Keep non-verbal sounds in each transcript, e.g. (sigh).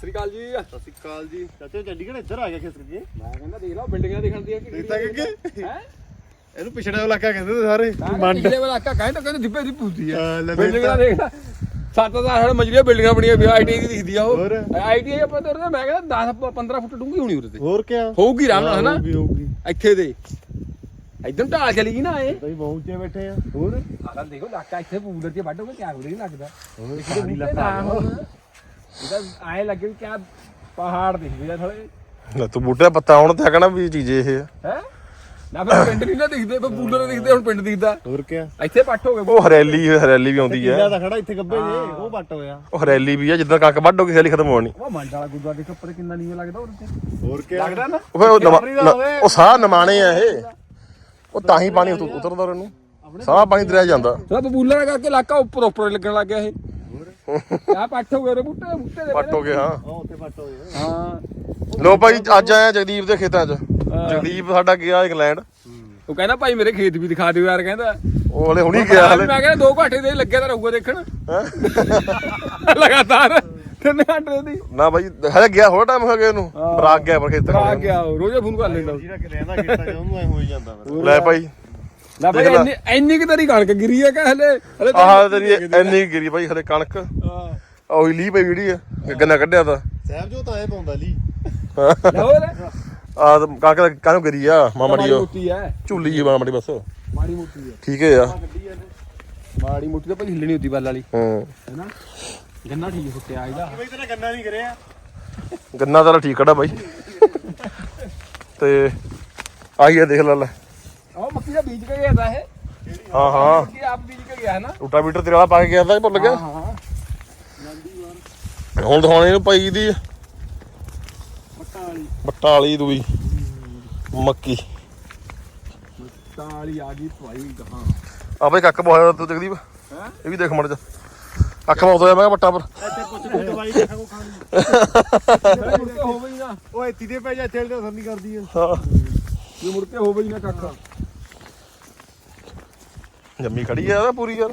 ਸ੍ਰੀ ਅਕਾਲ ਜੀ। ਸਤਿ ਸ਼੍ਰੀ ਅਕਾਲ ਜੀ। ਚਾਚੇ ਚੰਡੀਗੜ੍ਹ ਇੱਧਰ ਆ ਗਿਆ ਖਿਸਕ ਕੇ। ਮੈਂ ਕਹਿੰਦਾ ਦੇਖ ਲਓ ਬਿਲਡਿੰਗਾਂ ਦਿਖਣ ਦੀਆਂ ਕਿ ਦੇਖ ਤਾਂ ਅੱਗੇ। ਹੈ? ਇਹਨੂੰ ਪਿਛੜਾ ਇਲਾਕਾ ਕਹਿੰਦੇ ਤੇ ਸਾਰੇ। ਮੰਡ। ਪਿਛਲੇ ਵਾਲਾ ਆਕਾ ਕਹਿੰਦਾ ਕਹਿੰਦੇ ਦਿੱਪੇ ਦੀ ਹਾਂ, ਲੈ ਬਿਲਡਿੰਗਾਂ ਦੇਖ ਸੱਤ ਹਜ਼ਾਰ ਸਾਡੇ ਮਜਲੀਆਂ ਬਿਲਡਿੰਗਾਂ ਬਣੀਆਂ ਵੀ ਆਈਟੀ ਦੀ ਦਿਖਦੀ ਆ ਉਹ। ਹੋਰ? ਆਈਟੀ ਆਪਾਂ ਤੇ ਉਹਦੇ ਮੈਂ ਕਹਿੰਦਾ 10 15 ਫੁੱਟ ਡੂੰਘੀ ਹੋਣੀ ਉਰੇ ਤੇ। ਹੋਰ ਕੀ ਹੋਊਗੀ ਆਰਾਮ ਨਾਲ ਹਨਾ? ਹੋਊਗੀ ਹੋਊਗੀ। ਇੱਥੇ ਦੇ। ਇਦਾਂ ਢਾਲ ਚਲੀ ਗਈ ਨਾ ਇਹ। ਤੁਸੀਂ ਬਹੁਤ ਉੱਚੇ ਬੈਠੇ ਆ। ਹੋਰ? ਸਾਲਾ ਦੇਖੋ ਇਲਾਕਾ ਇੱਥੇ ਪੂਲਰ ਤੇ ਵੱਢੋਗੇ ਕਿਆ ਹੋਣੀ ਲੱਗਦਾ। ਹੋਰ ਨਾ ਹੁਣ ਇਹਦਾ ਆਏ ਲੱਗੇ ਵੀ ਕਿਆ ਪਹਾੜ ਦਿਖਦੇ ਆ ਥੋੜੇ ਲੈ ਤੂੰ ਬੂਟੇ ਪੱਤਾ ਹੁਣ ਤੇ ਕਹਣਾ ਵੀ ਚੀਜ਼ ਇਹ ਆ। ਹੈ? ਨਾ ਫਿਰ ਪਿੰਡ ਨਹੀਂ ਨਾ ਦਿਖਦੇ ਫਿਰ ਪੂਲਰ ਦਿਖਦੇ ਹੁਣ ਪਿੰਡ ਦਿਖਦਾ। ਹੋਰ ਕੀ ਇੱਥੇ ਪੱਟ ਹੋ ਗਏ ਉਹ ਹਰੈਲੀ ਹਰੈਲੀ ਵੀ ਆਉਂਦੀ ਆ। ਦਾ ਖੜਾ ਇੱਥੇ ਗੱਬੇ ਜੇ ਉਹ ਵੱਟ ਹੋਇਆ। ਉਹ ਹਰੈਲੀ ਵੀ ਆ ਜਿੱਦਾਂ ਕਣਕ ਵੱਢ ਹੋ ਗਈ ਹਰੈਲੀ ਖਤਮ ਹੋਣੀ। ਉਹ ਮੰਡ ਵਾਲਾ ਗੁਰਦੁਆਰਾ ਦੇ ਉੱਪਰ ਕਿੰਨਾ ਨੀਵੇਂ ਲੱਗਦਾ ਉਹਦੇ ਤੇ ਹੋਰ ਕੀ ਲੱਗਦਾ ਨਾ? ਉਹ ਫਿਰ ਉਹ ਨਮਾ- ਨ- ਉਹ ਸਾਹ ਨਮਾਣੇ ਆ ਇਹ। ਉਹ ਤਾਂ ਹੀ ਪਾਣੀ ਉਤ- ਉਤਰਦਾ ਉਹਨੂੰ ਸਾਹ ਪਾਣੀ ਦਰਿਆ ਜਾਂਦਾ। ਸਭ ਪੂਲਰ ਕਰਕੇ ਇਲਾਕਾ ਉੱਪਰ ਉੱਪਰ ਲੱਗਣ ਲੱਗ ਗਿਆ ਇਹ। ਆ ਪੱਟ ਹੋ ਗਏ ਉਹਦੇ ਬੂਟੇ ਬੂਟੇ ਦੇ ਪੱਟ ਹੋ ਗਏ ਹਾਂ। ਉਹ ਉੱਥੇ ਵੱਟ ਹੋਏ ਹਾਂ। ਲੋ ਭਾਈ ਅੱਜ ਆਇਆ ਜਗਦੀਪ ਦੇ ਖੇਤਾਂ 'ਚ। ਜਗਦੀਪ ਸਾਡਾ ਗਿਆ ਇੰਗਲੈਂਡ। ਉਹ ਕਹਿੰਦਾ ਭਾਈ ਮੇਰੇ ਖੇਤ ਵੀ ਦਿਖਾ ਦਿਓ ਯਾਰ ਕਹਿੰਦਾ। ਉਹ ਹਲੇ ਹੁਣੀ ਗਿਆ ਹਲੇ। ਮੈਂ ਕਹਿੰਦਾ 2 ਘੰਟੇ ਦੇ ਲੱਗਿਆ ਤਾਂ ਰਹੂਗਾ ਦੇਖਣ। ਲਗਾਤਾਰ ਤਿੰਨ ਘੰਟੇ ਦੀ। ਨਾ ਭਾਈ ਹਲੇ ਗਿਆ ਹੋਰ ਟਾਈਮ ਹੋ ਗਿਆ ਇਹਨੂੰ ਬਰਾਕ ਗਿਆ ਪਰ ਖੇਤਾਂ ਆ ਗਿਆ ਰੋਜ਼ੇ ਫੋਨ ਕਰ ਲੈਂਦਾ। ਉਹ। ਜਿਹੜਾ ਕਿ ਰਹਿੰਦਾ ਖੇਤਾਂ ਚ ਉਹਨੂੰ ਐ ਹੋਈ ਜਾਂਦਾ। ਫਿਰ ਲੈ ਭਾਈ ਲੈ ਲੈ। ਇੰਨੀ ਇੰਨੀ ਕਿ ਤੇਰੀ ਕਣਕ ਗਿਰੀ ਹੈ ਕਿ ਹਲੇ ਆਹ ਤੇਰੀ ਇੰਨੀ ਗਿਰੀ ਭਾਈ ਹਲੇ ਕਣਕ। ਹਾਂ। ਉਹੀ ਲੀ ਪਈ ਜਿਹੜੀ ਆ। ਗੰਨਾ ਕੱਢਿਆ ਤਾਂ। ਸਾਹਿਬ ਜੋ ਤਾਂ ਐ ਪਾਉਂਦਾ ਲਈ ਲੈ ਹੋਰ ਆ ਕਾਕਾ ਕਾਹਨੂੰ ਗਿਰੀ ਆ ਮਾਮੜੀ ਮਾੜੀ ਉਹ। ਮੋਟੀ ਹੈ ਝੁੱਲੀ ਜੀ ਮਾਮੜੀ ਬਸ। ਮਾੜੀ ਮੋਟੀ ਹੈ ਠੀਕ ਹੈ ਆ ਮਾੜੀ ਮੋਟੀ ਤਾਂ ਭਾਈ ਹਿੱਲਣੀ ਹੁੰਦੀ ਬੱਲ ਵਾਲੀ। ਹੂੰ। ਹੈਨਾ ਗੰਨਾ ਠੀਕ ਫੁੱਟਿਆ ਇਹਦਾ। ਬਈ ਤੇਰਾ ਗੰਨਾ ਨਹੀਂ ਕਰਿਆ ਗੰਨਾ ਤਾਂ ਠੀਕ ਕੜਾ ਬਾਈ। ਤੇ ਆਈ ਆ ਦੇਖ ਲੈ ਲੈ। ਉਹ ਮੱਕੀ ਦਾ ਬੀਜ ਕੇ ਗਿਆ ਤਾਂ ਇਹ। ਹਾਂ ਹਾਂ। ਮੱਕੀ ਆਪ ਬੀਜ ਕੇ ਗਿਆ ਹੈ ਨਾ। ਰੂਟਾ ਮੀਟਰ ਤੇਰੇ ਵਾਲਾ ਪਾ ਕੇ ਗਿਆ ਤਾਂ ਭੁੱਲ ਗਿਆ। ਹਾਂ ਹੁਣ ਦਿਖਾਉਣੇ ਇਹਨੂੰ ਪਾਈ ਦੀ। ਮੱਟਾ ਵਾਲੀ। ਬੱਟਾ ਵਾਲੀ ਦੂਈ ਮੱਕੀ। ਮੱਟਾ ਵਾਲੀ ਆ ਗਈ ਭਾਈ ਗਾਹਾਂ। ਆ ਬਈ ਕੱਕ ਬਹੁਤ ਤੂੰ ਜਗਦੀਪ। ਹੈ? ਇਹ ਵੀ ਦੇਖ ਮੜ ਜਾ। ਅੱਖ ਬਹੁਤ ਹੋਇਆ ਮੈਂ ਕਿਹਾ ਬੱਟਾ ਪਰ। ਇੱਥੇ ਕੁਛ ਨਹੀਂ ਦਵਾਈ ਦੇਖਾ ਕੋ ਖਾਣੀ। ਮੁੜ ਕੇ ਹੋਵੇ ਹੀ ਨਾ। ਉਹ ਇੱਥੇ ਦੇ ਪੈ ਜਾ ਇੱਥੇ ਵਾਲੀ ਤਾਂ ਅਸਰ ਨਹੀਂ ਕਰਦੀ ਆ ਹਾਂ। ਜੇ ਮੁੜ ਕੇ ਹੋਵੇ ਹੀ ਨਾ ਕੱਖ ਜੰਮੀ ਖੜੀ ਆ ਉਹਦਾ ਪੂਰੀ ਯਾਰ।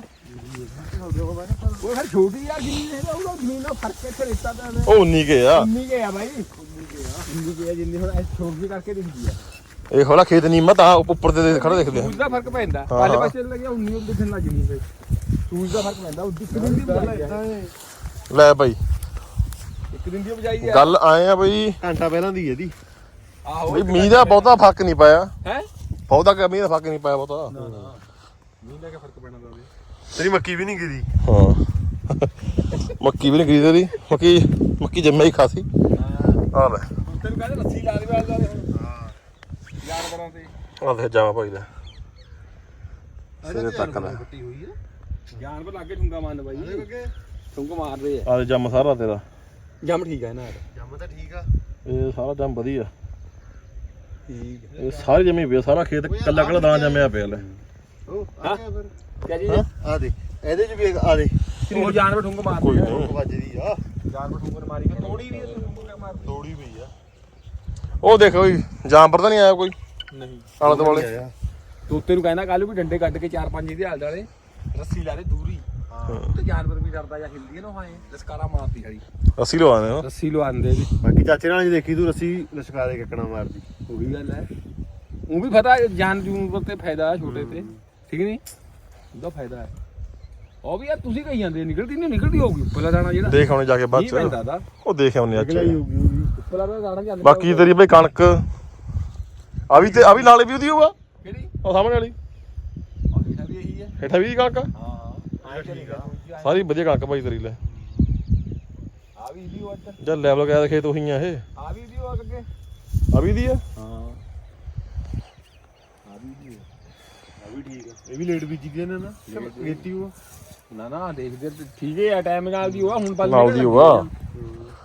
ਉਹ ਫਿਰ ਛੋਟੀ ਆ ਜਿੰਨੀ ਹੈ ਉਹਦਾ ਜ਼ਮੀਨ ਦਾ ਫ਼ਰਕ ਇੱਥੇ ਰਿਸ਼ਤਾ ਦਾ ਹੈ ਉਹ ਉਨੀ ਕੇ ਆ। ਉਨੀ ਕੇ ਆ ਬਾਈ। ਉਨੀ ਕੇ ਆ ਜਿੰਨੀ ਹੁਣ ਐਸ ਛੋਟ ਵੀ ਕਰਕੇ ਦਿਖਦੀ ਆ। ਇਹ ਹੋਲਾ ਖੇਤ ਨਹੀਂ ਮਤ ਆ ਉੱਪਰ ਤੇ ਦੇ- ਖੜਾ ਦੇਖਦੇ ਆ। ਸੂਜ ਦਾ ਫ਼ਰਕ ਪੈਂਦਾ। ਹਾਂ, ਪਾਲੇ ਹਾਂ। ਪਾਸੇ ਲੱਗਿਆ ਉਨੀ ਉਹ ਦਿਖਣ ਲੱਗ ਜਣੀ ਫੇ ਸੂਜ ਦਾ ਫ਼ਰਕ ਪੈਂਦਾ ਉਹ ਦਿਨ ਦੀ ਲੈ ਬਾਈ। ਇੱਕ ਦਿਨ ਦੀ ਬਜਾਈ ਆ। ਗੱਲ ਆਏ ਆ ਬਈ। ਘੰਟਾ ਪਹਿਲਾਂ ਦੀ ਇਹਦੀ। ਆਹੋ ਬਈ ਮੀਂਹ ਦਾ ਬਹੁਤਾ ਫ਼ਰਕ ਨਹੀਂ ਪਾਇਆ। ਹੈ? ਬਹੁਤਾ ਕਿ ਮੀਂਹ ਦਾ ਫ਼ਰਕ ਨਹੀਂ ਪਾਇਆ ਬਹੁਤਾ। ਨਾ ਨਾ। ਨਹੀਂ ਲੈ ਕੇ ਫ਼ਰਕ ਪੈਣਾ ਦਾ ਤੇਰੀ ਮੱਕੀ ਵੀ ਨਹੀਂ ਗਿਰੀ। ਹਾਂ। ਮੱਕੀ ਵੀ ਨਹੀਂ ਗਰੀ ਤੇਰੀ। ਮੱਕੀ ਮੱਕੀ ਜੰਮਿਆ ਹੀ ਖਾਸੀ। ਆ ਲੈ। ਤੈਨੂੰ ਕਹਿੰਦੇ ਲੱਸੀ ਲਾ ਦੇ ਵਾਲ ਲਾ ਦੇ ਹੁਣ। ਹਾਂ। ਜਾਨਵਰਾਂ ਤੇ। ਆ ਲੈ ਜਾਵਾ ਭਾਈ ਲੈ ਸਿਰੇ ਤੱਕ ਲੈ। ਕੱਟੀ ਹੋਈ ਹੈ ਜਾਨਵਰ ਲੱਗੇ ਠੁੰਗਾ ਮਾਰਨ ਬਾਈ। ਅੱਗੇ। ਠੁੰਗ ਮਾਰਦੇ ਆ। ਆ ਜੰਮ ਸਾਰਾ ਤੇਰਾ। ਜੰਮ ਠੀਕ ਆ ਇਹਨਾਂ ਦਾ। ਜੰਮ ਤਾਂ ਠੀਕ ਆ। ਇਹ ਸਾਰਾ ਜੰਮ ਵਧੀਆ। ਠੀਕ ਇਹ ਸਾਰੀ ਜੰਮੀ ਪਿਆ ਸਾਰਾ ਖੇਤ ਕੱਲਾ ਕੱਲਾ ਦਾਣਾ ਜੰਮਿਆ ਪਿਆ ਲੈ। ਉਹ ਆ ਗਿਆ ਫਿਰ। ਕਿਆ ਜੀ ਹਾਂ ਆ ਦੇ। ਇਹਦੇ ਚ ਵੀ ਇੱਕ- ਆ ਦੇ। ਉਹ ਜਾਨਵਰ ਠੁੰਗ ਕੋਈ ਮਾਰਦੇ ਆ ਨਹੀਂ ਵੱਜਦੀ ਆ। ਜਾਨਵਰ ਠੁੰਗ ਮਾਰੀ। ਕੇ ਤੋੜੀ ਵੀ ਠੁੰਗ ਮਾਰ ਤੋੜੀ ਪਈ ਆ। ਉਹ ਦੇਖ ਓਏ ਜਾਮਪਰ ਤਾਂ ਨਹੀਂ ਆਇਆ ਕੋਈ? ਨਹੀਂ। ਆਲੇ ਦੁਆਲੇ। ਤੋਤੇ ਨੂੰ ਕਹਿੰਦਾ ਕੱਲ ਵੀ ਡੰਡੇ ਕੱਢ ਕੇ ਚਾਰ ਪੰਜ ਇਹਦੇ ਹਾਲ ਵਾਲੇ ਰੱਸੀ ਲਾ ਦੇ ਦੂਰੀ। ਹਾਂ। ਤੇ ਜਾਨਵਰ ਵੀ ਡਰਦਾ ਜਾਂ ਹਿਲਦੀ ਨਾ ਹਾਏ ਲਸਕਾਰਾ ਮਾਰਦੀ ਹੜੀ ਅਸੀਂ ਲਵਾਉਂਦੇ ਹਾਂ? ਰੱਸੀ ਲਵਾਉਂਦੇ ਵੀ। ਬਾਕੀ ਚਾਚੇ ਨਾਲ ਜੇ ਦੇਖੀ ਤੂੰ ਰੱਸੀ ਲਸ਼ਕਾ ਦੇ ਕੱਕਣਾ ਮਾਰਦੀ। ਉਹੀ ਗੱਲ ਹੈ। ਉਹ ਵੀ ਪਤਾ ਹੈ, ਜਾਨ ਜੂਨ ਤੇ ਫਾਇਦਾ ਛੋਟੇ ਤੇ। ਠੀਕ ਨਹੀਂ? ਉਹਦਾ ਫਾਇਦਾ ਹੈ। ਉਹ ਵੀ ਯਾਰ ਤੁਸੀਂ ਕਹੀ ਜਾਂਦੇ ਨਿਕਲਦੀ ਨਹੀਂ ਨਿਕਲਦੀ ਹੋਊਗੀ। ਉੱਪਰਲਾ ਦਾਣਾ ਜਿਹੜਾ। ਦੇਖ ਆਉਣੇ ਜਾ ਕੇ ਬਾਅਦ ਪੈਂਦਾ ਚ। ਦਾ ਉਹ ਦੇਖ ਆਉਣੇ ਅੱਜ। ਅਗਲਾ ਹੀ ਹੋਊਗੀ ਹੋਊਗੀ। ਉੱਪਰਲਾ ਦਾ ਦਾਣਾ ਜਾਂਦਾ ਬਾਕੀ ਤੇਰੀ ਬਈ ਕਣਕ। ਆ ਵੀ ਤੇ ਆ ਵੀ ਨਾਲੇ ਵੀ ਉਹਦੀ ਹੋਊਗਾ। ਕਿਹੜੀ? ਉਹ ਸਾਹਮਣੇ ਵਾਲੀ। ਆਹ ਹੇਠਾਂ ਵੀ ਇਹੀ ਹੈ। ਹੇਠਾਂ ਵੀ ਕਣਕ ਆ? ਹਾਂ ਆਏ ਚੱਲੇਗਾ ਸਾਰੀ ਵਧੀਆ ਕਣਕ ਭਾਈ ਤੇਰੀ ਲੈ। ਆ ਵੀ ਇਹਦੀ ਉਹ ਇੱਧਰ ਜਾਂ ਲੈਵਲ ਗਿਆ ਖੇਤ ਉਹੀ ਆ ਇਹ। ਆ ਵੀ ਇਹਦੀ ਉਹ ਅੱਗੇ। ਆ ਵੀ ਦੀ ਆ? ਹਾਂ। ਆ ਵੀ ਇਹਦੀ ਆ ਵੀ ਠੀਕ ਆ। ਇਹ ਵੀ ਲੇਟ ਬੀਜੀ ਗਏ ਨੇ ਨਾ। ਗੇਤੀ ਉਹ। ਨਾ ਨਾ ਦੇਖਦੇ ਤੇ ਠੀਕ ਹੈ ਟਾਈਮ ਨਾਲ ਦੀ ਹੋਆ ਹੁਣ ਬਲ ਨਾਲ ਦੀ ਹੋਆ।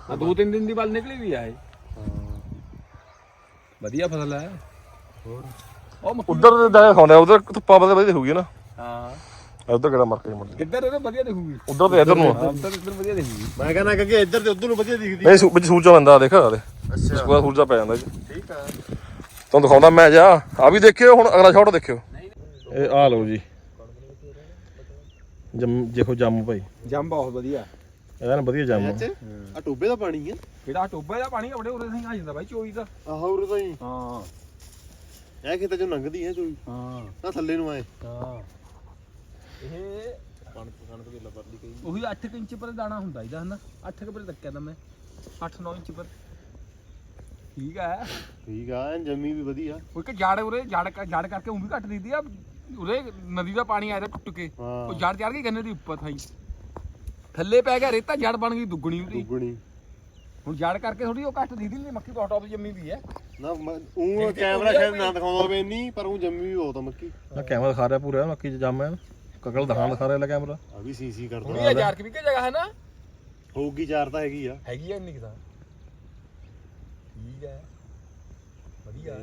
ਆ। ਦੋ ਤਿੰਨ ਦਿਨ ਦੀ ਬਲ ਨਿਕਲੀ ਵੀ ਆ ਇਹ। ਵਧੀਆ ਫਸਲ ਹੈ ਹੋਰ? ਉਹ ਮੱਕੀ ਉਧਰ ਦਾ ਖਾਉਂਦਾ ਉਧਰ ਧੁੱਪਾ ਵਧੀਆ ਵਧੀਆ ਹੋਊਗੀ ਨਾ। ਹਾਂ। ਉਧਰ ਕਿਹੜਾ ਮਰ ਕੇ ਮੁੜ ਕਿੱਧਰ ਇਹਦੇ ਵਧੀਆ ਦਿਖੂਗੀ? ਉਧਰ ਤੇ ਇਧਰ ਨੂੰ ਆ। ਹਾਂ ਤਾਂ ਇੱਧਰ ਵਧੀਆ ਦਿਖੂਗੀ। ਮੈਂ ਕਹਿੰਦਾ ਕਿ ਇੱਧਰ ਤੇ ਉਧਰ ਨੂੰ ਵਧੀਆ ਦਿਖਦੀ ਨਹੀਂ ਸੂ- ਵਿੱਚ ਸੂਰਜਾ ਬੰਦਾ ਦੇਖ ਆ ਦੇ। ਅੱਛਾ। ਸੂਆ ਸੂਰਜਾ ਪੈ ਜਾਂਦਾ ਜੀ। ਠੀਕ ਆ। ਤੁਹਾਨੂੰ ਦਿਖਾਉਂਦਾ ਮੈਂ ਜਾ। ਆ ਵੀ ਦੇਖਿਓ ਹੁਣ ਅਗਲਾ ਸ਼ਾਟ ਦੇਖਿਓ। ਇਹ ਆ ਲਓ ਜੀ। ਜੰਮ ਦੇਖੋ ਜੰਮ ਭਾਈ। ਜੰਮ ਬਹੁਤ ਵਧੀਆ। ਇਹਦਾ ਨਾ ਵਧੀਆ ਜੰਮ ਆ। ਟੋਬੇ ਦਾ ਪਾਣੀ ਆ। ਕਿਹੜਾ? ਟੋਬੇ ਦਾ ਪਾਣੀ ਆਪਣੇ ਉਰੇ ਸਿੰਘ ਆ ਜਾਂਦਾ ਬਾਈ ਚੋਈ ਦਾ। ਆਹ ਉਰੇ ਤਾਂ ਹੀ। ਹਾਂ। ਇਹ ਖੇਤਾਂ ਚੋਂ ਲੰਘਦੀ ਹੈ ਚੋਈ। ਹਾਂ। ਨਾ ਥੱਲੇ ਨੂੰ ਆਏ। ਹਾਂ। ਇਹ ਕਣਕ ਕਣਕ ਦੀ ਲੱਭਰਲੀ ਕਈ ਉਹੀ 8 ਇੰਚ ਪਰ ਦਾਣਾ ਹੁੰਦਾ ਇਹਦਾ ਹਨਾ? 8 ਕੁ ਪਰ ਤੱਕਿਆ ਤਾਂ ਮੈਂ। 8-9 ਇੰਚ ਪਰ। ਠੀਕ ਹੈ ਠੀਕ ਆ ਐਨ ਜੰਮੀ ਵੀ ਵਧੀਆ। ਉਹ ਕਿ ਜੜ ਉਰੇ ਜੜ ਜੜ ਕਰਕੇ ਉਹ ਵੀ ਘੱਟ ਦਿੰਦੀ ਆ। ਉਰੇ ਨਦੀ ਦਾ ਪਾਣੀ ਆਇਆ ਟੁੱਟ ਕੇ। ਉਹ ਜੜ ਚੜ ਕੇ ਗੰਨੇ ਦੀ ਉੱਪਰ ਥਾਈ। ਥੱਲੇ ਪੈ ਗਿਆ ਰੇਤਾ ਜੜ ਬਣ ਗਈ ਦੁੱਗਣੀ ਉਹਦੀ। ਦੁੱਗਣੀ। ਹੁਣ ਜੜ ਕਰਕੇ ਥੋੜੀ ਉਹ ਘੱਟ ਦੀਦੀ ਨਹੀਂ ਮੱਕੀ ਬਹੁਤ ਟੌਪ ਜੰਮੀ ਵੀ ਹੈ। ਨਾ ਉਹ ਕੈਮਰਾ ਸ਼ਾਇਦ ਨਾ ਦਿਖਾਉਂਦਾ ਹੋਵੇ ਇੰਨੀ ਪਰ ਉਹ ਜੰਮੀ ਵੀ ਬਹੁਤ ਆ ਮੱਕੀ। ਨਾ ਕੈਮਰਾ ਦਿਖਾ ਰਿਹਾ ਪੂਰਾ ਮੱਕੀ ਚ ਜੰਮ ਹੈ ਕਕਲ ਦਿਖਾਣ ਦਿਖਾ ਰਿਹਾ ਲੈ ਕੈਮਰਾ। ਆ ਵੀ ਸੀਸੀ ਹੁਣ ਕਰਦਾ ਇਹ ਹਜ਼ਾਰ ਕਿ ਵੀ ਜਗ੍ਹਾ ਹੈ ਨਾ? ਹੋਊਗੀ ਚਾਰ ਤਾਂ ਹੈਗੀ ਆ। ਹੈਗੀ ਆ ਇੰਨੀ ਕਿਦਾ ਠੀਕ ਹੈ। ਵਧੀਆ।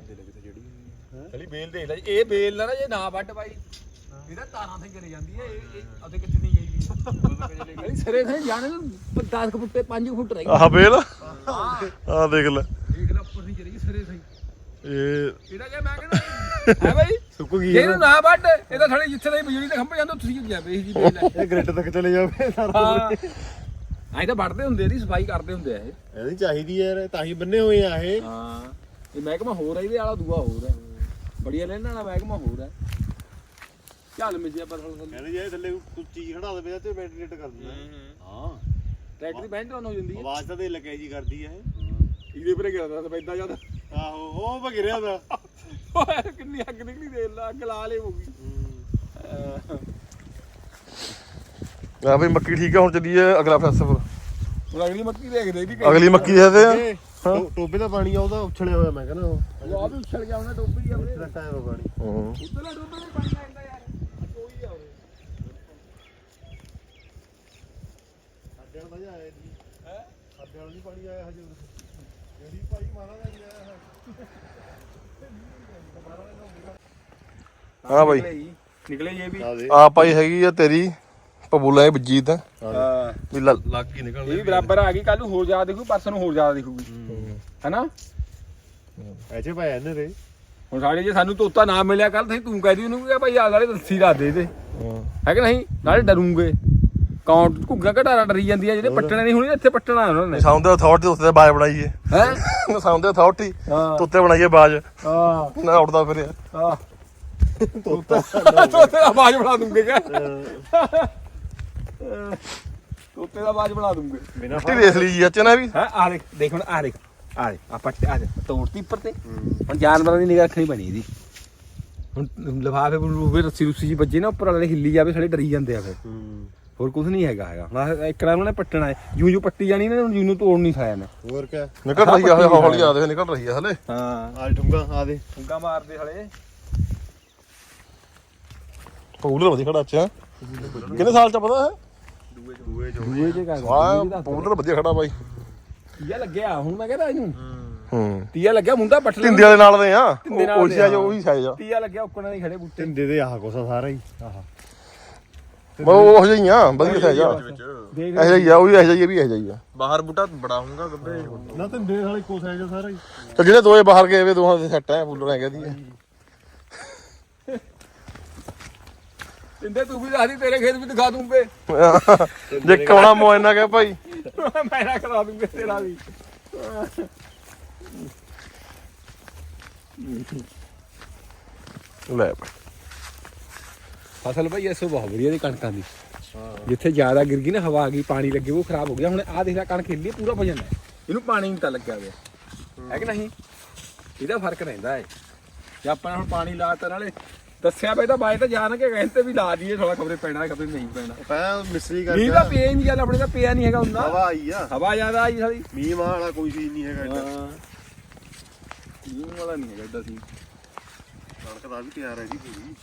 ਚਲੀ ਬੇਲ ਦੇ ਲੈ ਇਹ ਬੇਲ ਨਾ ਨਾ ਜੇ ਨਾ ਵੱਢ ਪਾਈ ਇਹਦਾ ਤਾਰਾਂ ਤੇ ਚਲੇ ਜਾਂਦੀ ਹੈ ਇਹ ਇਹ ਅਤੇ ਕਿੱਥੇ ਨਹੀਂ ਗਈ ਵੀ ਸਰੇ ਥੇ ਜਾਣੇ ਨੂੰ 10 ਫੁੱਟ ਤੇ 5 ਫੁੱਟ ਰਹੀ ਆਹ ਬੇਲ? ਹਾਂ। ਆਹ ਦੇਖ ਲੈ। ਦੇਖ ਲੈ ਉੱਪਰ ਨਹੀਂ ਚਲੀ ਸਰੇ ਥੇ ਇਹ ਇਹਦਾ ਕਿਆ ਮੈਂ ਕਹਿੰਦਾ ਹੈ ਬਾਈ? ਸੁੱਕ ਗਈ ਜੇ ਇਹਨੂੰ। ਨਾ ਵੱਢ ਇਹਦਾ ਥੜੇ ਜਿੱਥੇ ਤਾਈ ਬਿਜਲੀ ਦੇ ਖੰਭੇ ਜਾਂਦੇ ਉੱਥੇ ਹੀ ਜਾਵੇ ਇਹ ਜੀ ਬੇਲ ਹੈ। ਇਹ ਗ੍ਰਿਡ ਤੱਕ ਚਲੇ ਜਾਵੇ ਸਾਰਾ ਹਾਂ। ਐਂ ਤਾਂ ਵੱਢਦੇ ਹੁੰਦੇ ਇਹਦੀ ਸਫ਼ਾਈ ਕਰਦੇ ਹੁੰਦੇ ਆ ਇਹ। ਇਹਦੀ ਚਾਹੀਦੀ ਯਾਰ ਤਾਂ ਹੀ ਬੰਨੇ ਹੋਏ ਆ ਇਹ। ਹਾਂ। ਇਹ ਮਹਿਕਮਾ ਹੋਰ ਹੈ ਇਹਦੇ ਵਾਲਾ ਦੂਆ ਹੋਰ ਹੈ ਬੜੀਆ ਲੈਣ ਵਾਲਾ ਮਹਿਕਮਾ ਹੋਰ ਹੈ ਚੱਲ ਮਿਜਿਆ ਬਦਲ ਬਦਲ ਕਹਿੰਦੇ ਜੇ ਥੱਲੇ ਕੋਈ ਚੀਜ਼ ਖੜਾ ਦੇਵੇ ਤੇ ਵੈਂਟੀਲੇਟ ਕਰ ਦਿੰਦਾ। ਹਾਂ ਟਰੈਕਟਰ ਦੀ ਬੈਂਡ ਹੋ ਜਾਂਦੀ ਹੈ ਆਵਾਜ਼ ਤਾਂ ਦੇ ਲੱਗੇ ਜੀ ਕਰਦੀ ਆ ਇਹਦੇ ਪਰੇ ਗਿਰਦਾ ਤਾਂ ਪੈਦਾ ਜਾਂਦਾ ਆਹੋ ਉਹ ਭਗਿਰਿਆ ਦਾ ਓਏ ਕਿੰਨੀ ਅੱਗ ਨਿਕਲੀ ਦੇ ਲਾ ਅੱਗ ਲਾ ਲੇ ਹੋਗੀ ਆ ਬਈ ਮੱਕੀ ਠੀਕ ਆ ਹੁਣ ਚੱਲੀਏ ਅਗਲਾ ਫੈਸਟੀਵਲ ਹੁਣ ਅਗਲੀ ਮੱਕੀ ਦੇਖਦੇ ਇਹਦੀ ਅਗਲੀ ਮੱਕੀ ਦੇਖਦੇ ਆ। ਟੋ- ਟੋਬੇ ਦਾ ਪਾਣੀ ਆ ਉਹਦਾ ਉਛਲਿਆ ਹੋਇਆ ਮੈਂ ਕਹਿੰਦਾ ਉਹ। ਉਹ ਆ ਵੀ ਉਛਲ ਗਿਆ ਉਹਨੇ ਟੋਪੀ ਆ ਉਹਨੇ ਰੱਟਾ ਹੈ ਉਹ ਪਾਣੀ। ਹੂੰ। ਉਧਰਲਾ ਟੋਪੇ ਦੇ ਪਾਣੀ ਆਉਂਦਾ ਯਾਰ। ਕੋਈ ਆ ਉਹਨੇ ਸਾਡੇ ਵਾਲਾ ਤਾਂ ਆਇਆ ਜੀ ਹੈ? ਸਾਡੇ ਵਾਲਾ ਨਹੀਂ ਪਾਣੀ ਆਇਆ ਹਜੇ ਜਿਹੜੀ ਭਾਈ ਮਾਰਾ ਦਾ ਜੀ ਆਇਆ ਹਾਂ। ਬਾਈ। ਨਿਕਲੇ ਇਹ ਵੀ। ਆ ਦੇ। ਆ ਪਾਈ ਹੈਗੀ ਆ ਤੇਰੀ ਪਬੂਲਾ ਇਹ ਬਜੀਤ। ਹਾਂ। ਵੀ ਲੱਗ ਹੀ ਨਿਕਲ ਇਹ ਵੀ ਬਰਾਬਰ ਆ ਗਈ ਕੱਲ ਨੂੰ ਹੋਰ ਜ਼ਿਆਦਾ ਦਿਖੂ ਪਰਸੋਂ ਨੂੰ ਹੋਰ ਜ਼ਿਆਦਾ ਦਿਖੂਗੀ। ਹੈਨਾ? ਐਚੇ ਭਾਈ ਇਹਨੇ ਰੇ ਹੁਣ ਸਾਡੇ ਜੇ ਸਾਨੂੰ ਤੋਤਾ ਨਾ ਮਿਲਿਆ ਕੱਲ ਤੁਸੀਂ ਤੂੰ ਕਹਿ ਦੀ ਉਹਨੂੰ ਕਿ ਭਾਈ ਆ ਨਾਲੇ ਰੱਸੀ ਲਾ ਦੇ ਦੇ ਹੈ। ਕਿ ਨਹੀਂ? ਨਾਲੇ ਡਰੂਗੇ। ਕੌਣ? ਘੁੱਗਾ ਘਟਾਰਾ ਡਰੀ ਜਾਂਦੀ ਆ ਜਿਹੜੇ ਪੱਟਣੇ ਨਹੀਂ ਹੋਣੀ ਇੱਥੇ ਪੱਟਣਾ ਉਹਨਾਂ ਨੇ। ਸਾਊਂਡ ਦੇ ਅਥਾਰਟੀ ਉੱਤੇ ਬਾਜ ਬਣਾਈਏ। ਹੈ? ਸਾਊਂਡ ਦੇ ਅਥਾਰਟੀ ਉੱਤੇ ਬਣਾਈਏ ਬਾਜ। ਹਾਂ। ਨਾ ਉੱਡਦਾ ਫਿਰਿਆ ਹਾਂ। ਤੋਤਾ। ਤੋਤੇ ਦਾ ਆਵਾਜ਼ ਬਣਾ ਦੂੰਗੇ ਕਿਆ? ਤੋਤੇ ਦਾ ਆਵਾਜ਼ ਬਣਾ ਦੂੰਗੇ। ਬਿਨਾ ਦੇਖ ਲਈ ਜੀ ਅੱਛਾ ਨਾ ਵੀ। ਹਾਂ? ਆ ਦੇਖ ਹੁਣ ਆ ਦੇਖ। ਆ ਦੇਖ ਆ ਪੱਟ ਆ ਦੇਖ ਤੋੜਤੀ ਉੱਪਰ ਤੇ। ਹੁਣ ਜਾਨਵਰਾਂ ਦੀ ਨਿਗਾਹ ਰੱਖਣੀ ਬਣੀ ਇਹਦੀ। ਹੁਣ ਲਫਾਫੇ ਬਲੂਫੇ ਰੱਸੀ ਰੁੱਸੀ ਜੀ ਵੱਜੇ ਨਾ ਉੱਪਰ ਵਾਲੇ ਹਿੱਲੀ ਜਾਵੇ ਸਾਡੇ ਡਰੀ ਜਾਂਦੇ ਆ ਫਿਰ। ਹੋਰ ਕੁਝ ਨਹੀਂ ਹੈਗਾ ਹੈਗਾ। ਹੁਣ ਇੱਕ ਵਾਰ ਉਹਨੇ ਪੱਟਣਾ ਹੈ। ਜੂ ਜੂ ਪੱਟੀ ਜਾਣੀ ਨਾ ਜੂ ਨੂੰ ਤੋੜ ਨਹੀਂ ਖਾਇਆ ਮੈਂ ਹੋਰ ਕਿਆ? ਨਿਕਲ ਰਹੀ ਆ ਹੌਲੀ ਹੌਲੀ ਆ ਦੇ ਨਿਕਲ ਰਹੀ ਆ ਹਲੇ। ਹਾਂ। ਆ ਠੁੰਗਾ ਆ ਦੇ। ਫੁੰਗਾ ਮਾਰਦੇ ਹਲੇ। ਪੂਲਰ ਵਧੀਆ ਖੜਾ ਅੱਛਾ। ਕਿੰਨੇ ਸਾਲ ਚ ਪਤਾ ਹੈ? ਦੂਏ ਜੋ ਦੂਏ ਵਾਹ ਪੂਲਰ ਵਧੀਆ ਖੜਾ ਬਾਈ। ਤੀਆ ਲੱਗਿਆ ਹੁਣ ਮੈਂ ਕਹਿੰਦਾ ਇਹਨੂੰ। ਹੂੰ। ਤੀਆ ਲੱਗਿਆ ਮੁੰਡਾ ਪੱਟ ਤਿੰਦੇ ਵਾਲੇ ਨਾਲ ਦੇ ਆ? ਤਿੰਦੇ ਨਾਲ ਉਹ ਦੇ ਸਾਈਜ਼ ਆ। ਉਹੀ ਸਾਈਜ਼ ਆ ਤੀਆ ਲੱਗਿਆ ਉੱਕਣਾ ਨਹੀਂ ਖੜੇ ਬੂਟੇ। ਤਿੰਦੇ ਦੇ ਆਹ ਕੋਸਾ ਸਾਰਾ ਹੀ ਆਹ। ਉਹ ਉਹ ਜਿਹੀ ਆ ਵਧੀਆ ਸਾਈਜ਼ ਆ ਦੇਖ ਇਹ ਜਿਹੀ ਆ ਉਹ ਵੀ ਇਹ ਜਿਹੀ ਆ, ਇਹ ਵੀ ਇਹ ਜਿਹੀ ਆ ਬਾਹਰ ਬੂਟਾ ਬੜਾ ਹੋਊਗਾ ਗੱਬੇ। ਨਾ ਤਿੰਦੇ ਦੇ ਸਾਲੇ ਕੋਸਾ ਜਿਹਾ ਸਾਰਾ ਹੀ। ਤੇ ਜਿਹੜੇ ਦੋਏ ਬਾਹਰ ਗਏ ਵੇ ਦੋਹਾਂ ਦੇ ਸੈੱਟ ਆ ਪੂਲਰ ਹੈਗਾ ਦੀ ਤਿੰਦੇ ਤੂੰ ਵੀ ਦੱਸਦੀ ਤੇਰੇ ਖੇਤ ਵੀ ਦਿਖਾ ਦੂੰਗੇ। ਜੇ ਕੌਣਾ ਮੋਇਨਾ ਕਹੇ ਭਾਈ ਮੈਂ ਨਾ ਕਰਾ ਦੂੰਗੇ ਤੇਰਾ ਵੀ। ਲੈ। ਭਾਈ ਫਸਲ ਭਾਈ ਐਸੋ ਬਹੁਤ ਵਧੀਆ ਦੀ ਕਣਕਾਂ ਦੀ। ਜਿੱਥੇ ਜ਼ਿਆਦਾ ਗਿਰ ਗਈ ਨਾ ਹਵਾ ਆ ਗਈ ਪਾਣੀ ਲੱਗੇ ਉਹ ਖਰਾਬ ਹੋ ਗਿਆ। ਹੁਣ ਆਹ ਦੇਖ ਲੈ ਕਣਕ ਹਿੱਲੀ ਪੂਰਾ ਵਜਨ ਹੈ ਇਹਨੂੰ ਪਾਣੀ ਨਹੀਂ ਤਾਂ ਲੱਗਿਆ ਹੋਇਆ। ਹੈ ਕਿ ਨਹੀਂ? ਇਹਦਾ ਫ਼ਰਕ ਰਹਿੰਦਾ ਹੈ ਜੇ ਆਪਾਂ ਨੇ ਹੁਣ ਪਾਣੀ ਲਾਤਾ ਨਾਲੇ ਦੱਸਿਆ ਪਏ ਤਾਂ ਬਾਏ ਤਾਂ ਜਾਣ ਕੇ ਕਹਿੰਦੇ ਵੀ ਲਾ ਦਈਏ ਥੋੜਾ ਖਬਰੇ ਪੈਣਾ ਖਬਰੇ ਨਹੀਂ ਪੈਣਾ। ਪਹਿਲਾਂ ਮਿਸਰੀ ਮੀਂਹ ਦਾ ਪਿਆ ਹੀ ਨਹੀਂ ਚੱਲ ਆਪਣੇ ਤਾਂ ਪਿਆ ਨਹੀਂ ਹੈਗਾ ਹੁੰਦਾ। ਹਵਾ ਆਈ ਆ। ਹਵਾ ਜ਼ਿਆਦਾ ਆਈ ਸਾਡੀ ਮੀਂਹ ਵਾਲਾ ਕੋਈ ਚੀਜ਼ ਨਹੀਂ ਹੈਗਾ ਇੱਧਰ। ਹਾਂ। ਮੀਂਹ ਵਾਲਾ ਨਹੀਂ ਹੈਗਾ ਏਦਾਂ ਸੀ ਕਣਕ ਦਾ ਵੀ ਤਿਆਰ ਹੈ ਜੀ ਪੂਰੀ।